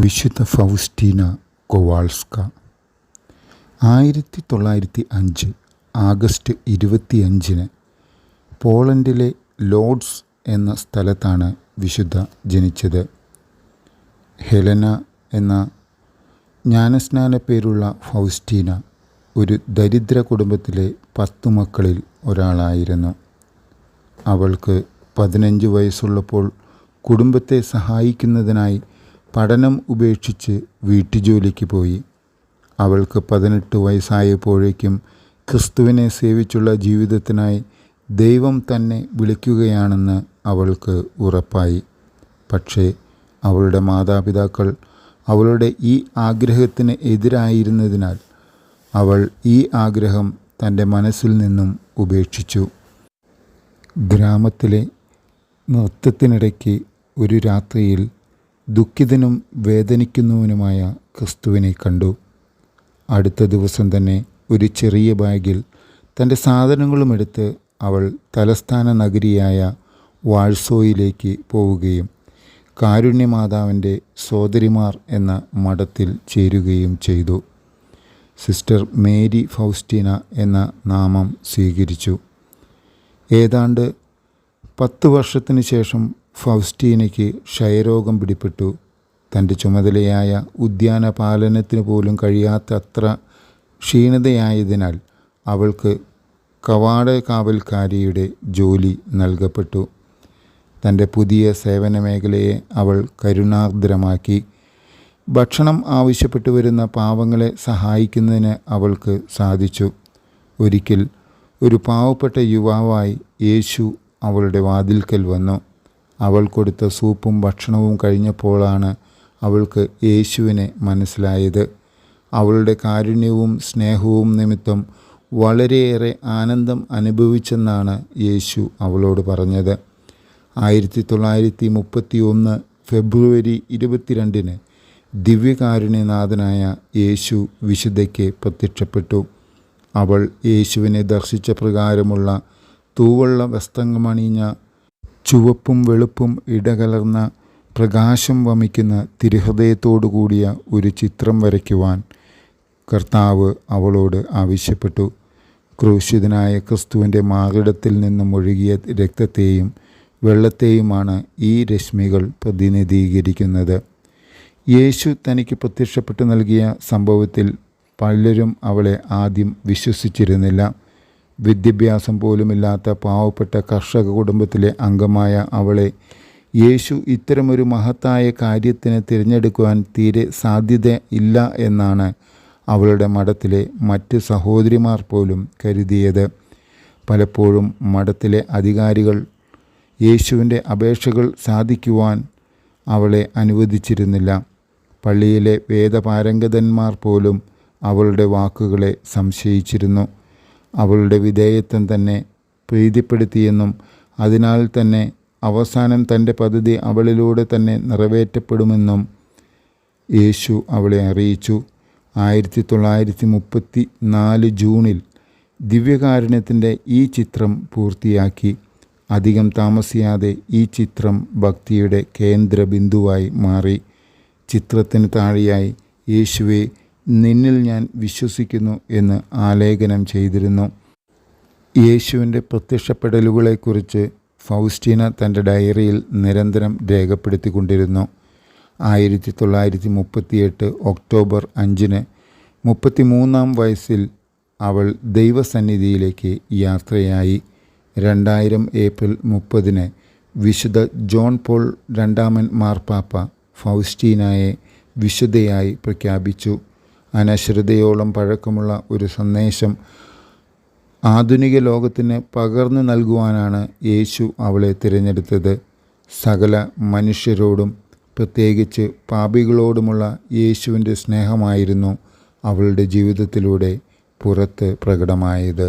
വിശുദ്ധ ഫൗസ്റ്റീന കൊവാൾസ്ക. ആയിരത്തി തൊള്ളായിരത്തി അഞ്ച് ആഗസ്റ്റ് ഇരുപത്തിയഞ്ചിന് പോളണ്ടിലെ ലോഡ്സ് എന്ന സ്ഥലത്താണ് വിശുദ്ധ ജനിച്ചത്. ഹെലന എന്ന ജ്ഞാനസ്നാന പേരുള്ള ഫൗസ്റ്റീന ഒരു ദരിദ്ര കുടുംബത്തിലെ പത്ത് മക്കളിൽ ഒരാളായിരുന്നു. അവൾക്ക് പതിനഞ്ച് വയസ്സുള്ളപ്പോൾ കുടുംബത്തെ സഹായിക്കുന്നതിനായി പഠനം ഉപേക്ഷിച്ച് വീട്ടുജോലിക്ക് പോയി. അവൾക്ക് പതിനെട്ട് വയസ്സായപ്പോഴേക്കും ക്രിസ്തുവിനെ സേവിച്ചുള്ള ജീവിതത്തിനായി ദൈവം തന്നെ വിളിക്കുകയാണെന്ന് അവൾക്ക് ഉറപ്പായി. പക്ഷേ അവളുടെ മാതാപിതാക്കൾ അവളുടെ ഈ ആഗ്രഹത്തിന് എതിരായിരുന്നതിനാൽ അവൾ ഈ ആഗ്രഹം തന്റെ മനസ്സിൽ നിന്നും ഉപേക്ഷിച്ചു. ഗ്രാമത്തിലെ നൃത്തത്തിനിടയ്ക്ക് ഒരു രാത്രിയിൽ ദുഃഖിതനും വേദനിക്കുന്നവനുമായ ക്രിസ്തുവിനെ കണ്ടു. അടുത്ത ദിവസം തന്നെ ഒരു ചെറിയ ബാഗിൽ തന്റെ സാധനങ്ങളുമെടുത്ത് അവൾ തലസ്ഥാന നഗരിയായ വാഴ്സോയിലേക്ക് പോവുകയും കാരുണ്യമാതാവിന്റെ സോദരിമാർ എന്ന മഠത്തിൽ ചേരുകയും ചെയ്തു. സിസ്റ്റർ മേരി ഫൗസ്റ്റീന എന്ന നാമം സ്വീകരിച്ചു. ഏതാണ്ട് പത്ത് വർഷത്തിന് ശേഷം ഫൗസ്റ്റീനയ്ക്ക് ക്ഷയരോഗം പിടിപെട്ടു തന്റെ ചുമതലയായ ഉദ്യാന പാലനത്തിന് പോലും കഴിയാത്തത്ര ക്ഷീണതയായതിനാൽ അവൾക്ക് കവാട കാവൽക്കാരിയുടെ ജോലി നൽകപ്പെട്ടു. തന്റെ പുതിയ സേവന മേഖലയെ അവൾ കരുണാർദ്രമാക്കി. ഭക്ഷണം ആവശ്യപ്പെട്ടു വരുന്ന പാവങ്ങളെ സഹായിക്കുന്നതിന് അവൾക്ക് സാധിച്ചു. ഒരിക്കൽ ഒരു പാവപ്പെട്ട യുവാവായി യേശു അവളുടെ വാതിൽക്കൽ വന്നു. അവൾ കൊടുത്ത സൂപ്പും ഭക്ഷണവും കഴിഞ്ഞപ്പോഴാണ് അവൾക്ക് യേശുവിനെ മനസ്സിലായത്. അവളുടെ കാരുണ്യവും സ്നേഹവും നിമിത്തം വളരെയേറെ ആനന്ദം അനുഭവിച്ചെന്നാണ് യേശു അവളോട് പറഞ്ഞത്. ആയിരത്തി തൊള്ളായിരത്തി മുപ്പത്തി ഒന്ന് ഫെബ്രുവരി ഇരുപത്തിരണ്ടിന് ദിവ്യകാരുണ്യനാഥനായ യേശു വിശുദ്ധയ്ക്ക് പ്രത്യക്ഷപ്പെട്ടു. അവൾ യേശുവിനെ ദർശിച്ച പ്രകാരമുള്ള തൂവള്ള വസ്ത്രമണിഞ്ഞ ചുവപ്പും വെളുപ്പും ഇടകലർന്ന പ്രകാശം വമിക്കുന്ന തിരുഹൃദയത്തോടു കൂടിയ ഒരു ചിത്രം വരയ്ക്കുവാൻ കർത്താവ് അവളോട് ആവശ്യപ്പെട്ടു. ക്രൂശിതനായ ക്രിസ്തുവിന്റെ മാറിടത്തിൽ നിന്നും ഒഴുകിയ രക്തത്തെയും വെള്ളത്തെയുമാണ് ഈ രശ്മികൾ പ്രതിനിധീകരിക്കുന്നത്. യേശു തനിക്ക് പ്രത്യക്ഷപ്പെട്ടു നൽകിയ സംഭവത്തിൽ പലരും അവളെ ആദ്യം വിശ്വസിച്ചിരുന്നില്ല. വിദ്യാഭ്യാസം പോലുമില്ലാത്ത പാവപ്പെട്ട കർഷക കുടുംബത്തിലെ അംഗമായ അവളെ യേശു ഇത്തരമൊരു മഹത്തായ കാര്യത്തിന് തിരഞ്ഞെടുക്കുവാൻ തീരെ സാധ്യത ഇല്ല എന്നാണ് അവളുടെ മഠത്തിലെ മറ്റ് സഹോദരിമാർ പോലും കരുതിയത്. പലപ്പോഴും മഠത്തിലെ അധികാരികൾ യേശുവിന്റെ അപേക്ഷകൾ സാധിക്കുവാൻ അവളെ അനുവദിച്ചിരുന്നില്ല. പള്ളിയിലെ വേദപാരംഗതന്മാർ പോലും അവളുടെ വാക്കുകളെ സംശയിച്ചിരുന്നു. അവളുടെ വിധേയത്വം തന്നെ പ്രീതിപ്പെടുത്തിയെന്നും അതിനാൽ തന്നെ അവസാനം തന്റെ പദ്ധതി അവളിലൂടെ തന്നെ നിറവേറ്റപ്പെടുമെന്നും യേശു അവളെ അറിയിച്ചു. ആയിരത്തി തൊള്ളായിരത്തി മുപ്പത്തി നാല് ജൂണിൽ ദിവ്യകാരുണ്യത്തിന്റെ ഈ ചിത്രം പൂർത്തിയാക്കി. അധികം താമസിയാതെ ഈ ചിത്രം ഭക്തിയുടെ കേന്ദ്ര ബിന്ദുവായി മാറി. ചിത്രത്തിന് താഴെയായി യേശുവെ നിന്നിൽ ഞാൻ വിശ്വസിക്കുന്നു എന്ന് ആലേഖനം ചെയ്തിരുന്നു. യേശുവിന്റെ പ്രത്യക്ഷപ്പെടലുകളെക്കുറിച്ച് ഫൗസ്റ്റീന തന്റെ ഡയറിയിൽ നിരന്തരം രേഖപ്പെടുത്തിക്കൊണ്ടിരുന്നു. ആയിരത്തി തൊള്ളായിരത്തി മുപ്പത്തിയെട്ട് ഒക്ടോബർ അഞ്ചിന് മുപ്പത്തിമൂന്നാം വയസ്സിൽ അവൾ ദൈവസന്നിധിയിലേക്ക് യാത്രയായി. രണ്ടായിരം ഏപ്രിൽ മുപ്പതിന് വിശുദ്ധ ജോൺ പോൾ രണ്ടാമൻ മാർപ്പാപ്പ ഫൗസ്റ്റീനായെ വിശുദ്ധയായി പ്രഖ്യാപിച്ചു. അനശ്വരതയോളം പഴക്കമുള്ള ഒരു സന്ദേശം ആധുനിക ലോകത്തിന് പകർന്നു നൽകുവാനാണ് യേശു അവളെ തിരഞ്ഞെടുത്തത്. സകല മനുഷ്യരോടും പ്രത്യേകിച്ച് പാപികളോടുമുള്ള യേശുവിന്റെ സ്നേഹമായിരുന്നു അവളുടെ ജീവിതത്തിലൂടെ പുറത്ത് പ്രകടമായത്.